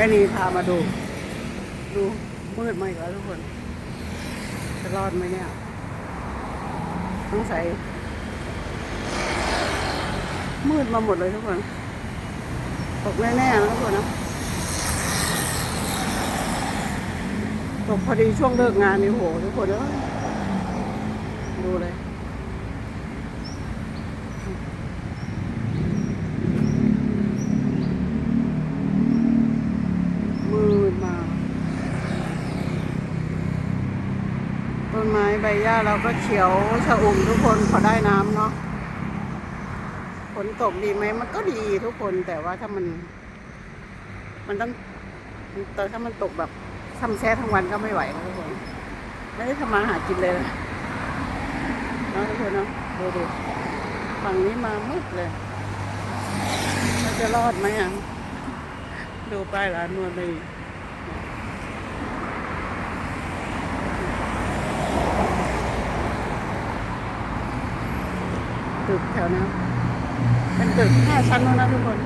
ม่นีพามาดู ดูมืดไหมอีกแล้วทุกคน จะรอดไหมเนี่ยต้องใส่มืดมาหมดเลยทุกคนตกแน่ๆนะทุกคนนะตกพอดีช่วงเลิกงานนี่โหทุกคนเอ้ยดูเลย มืดมาก ต้นไม้ใบหญ้าเราก็เขียวชะอุ่มทุกคนพอได้น้ำเนาะฝนตกดีไหมมันก็ดีทุกคนแต่ว่าถ้ามัน มันต้องแต่ถ้ามันตกแบบทำแช่ทั้งวันก็ไม่ไหวนะทุกคนไม่ได้ทำมาหากินเลยนะเนาะทุกคนเนาะดูดูฝั่งนี้มามืดเลยเราจะรอดไหมอะดูป้ายร้านนวดไป ตึกแถวนั้นเป็นตึกห้าชั้นแล้วนะทุกคน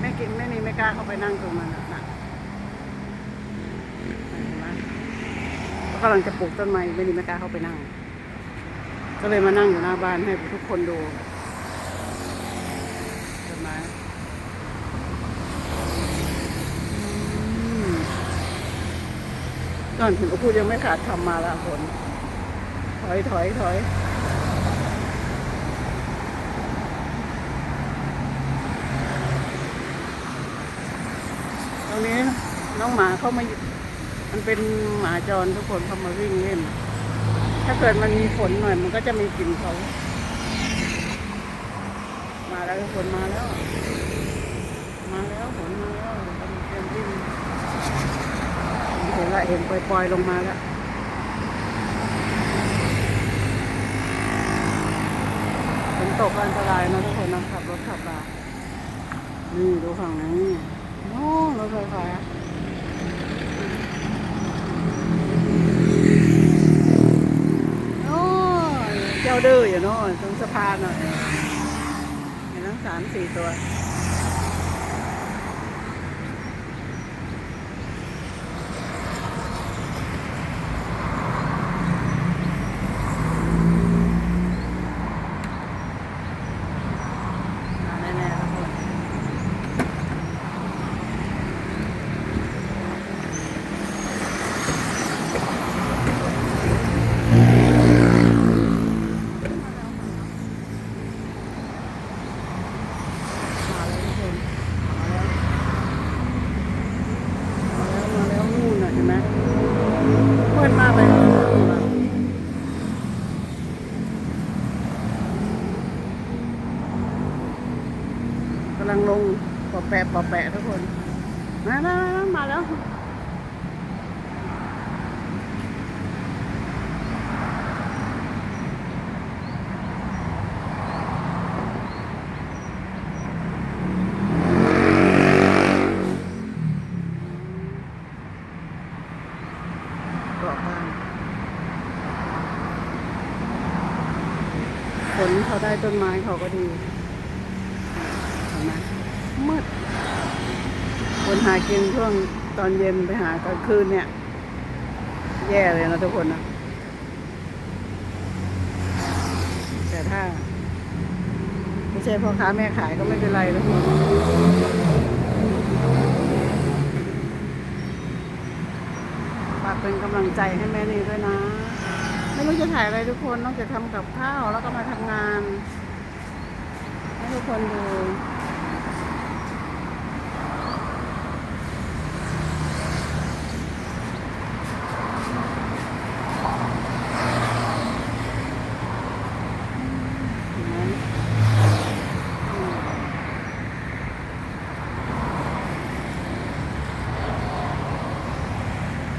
ไม่กินไม่นี่ไม่กล้าเข้าไปนั่งตรงนั้นนะนะเห็นไหมเขากำลังจะปลูกต้นไม้ไม่นี่ไม่กล้าเข้าไปนั่ง ก็เลยมานั่งอยู่หน้าบ้านให้ทุกคนดูต้นไม้อืม ก่อนถึงก็พูดยังไม่ขาดคำมาละฝนถอยถอยถอยตรงนี้น้องหมาเข้ามามันเป็นหมาจรทุกคนเข้ามาวิ่งเล่น ถ้าเกิดมันมีฝนหน่อย มันก็จะมีกลิ่นเขา มาแล้วทุกคนมาแล้ว มาแล้วฝนมาแล้วกำลังเตรียมวิ่ง เห็นละเห็นปล่อยๆลงมาแล้วฝนตกอันตรายนะทุกคนนะขับรถขับลานี่ดูฝั่งนี้โอ้รถไฟฟ้าโอ้เจ้าดื้ออยู่โน่นตรงสะพานหน่ะเห็นทั้งสามสี่ตัว มาแน่ๆครับผมมาแล้วทุกคนมาแล้ว มาแล้ว มาแล้วนู่นน่ะเห็นไหมมืดมากเลยกำลังลงปอแปะปอแปะทุกคน มาแล้วมาแล้วเกาะบ้านฝนเขาได้ต้นไม้เขาก็ดีเห็นไหมมืดคนหากินช่วงตอนเย็นไปหากลางคืนเนี่ย แย่เลยนะทุกคนนะแต่ถ้า ไม่ใช่พ่อค้าแม่ขายก็ไม่เป็นไรทุกคนฝากเป็นกำลังใจให้แม่นี่ด้วยนะ ไม่รู้จะถ่ายอะไรทุกคนนอกจากทำกับข้าวแล้วก็มาทำงาน ให้ทุกคนดู เห็นไหมอืม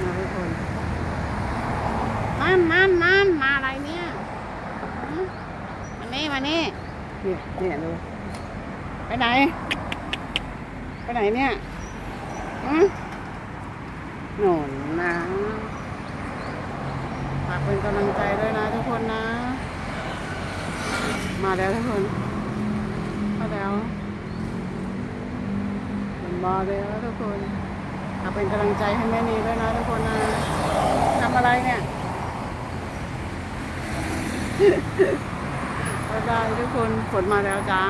มาทุกคนมันมันมันมาอะไรเนี่ยหืมมา นี่มานี่เนี่ยเนี่ยดูไปไหน ไปไหนเนี่ยอืมโน่นนะฝากเป็นกำลังใจด้วยนะทุกคนนะ มาแล้วทุกคนมาแล้วมันมาแล้วทุกคนฝากเป็นกำลังใจให้แม่นีด้วยนะทุกคนนะทำอะไรเนี่ยบ๊ายบายทุกคนฝนมาแล้วจ้า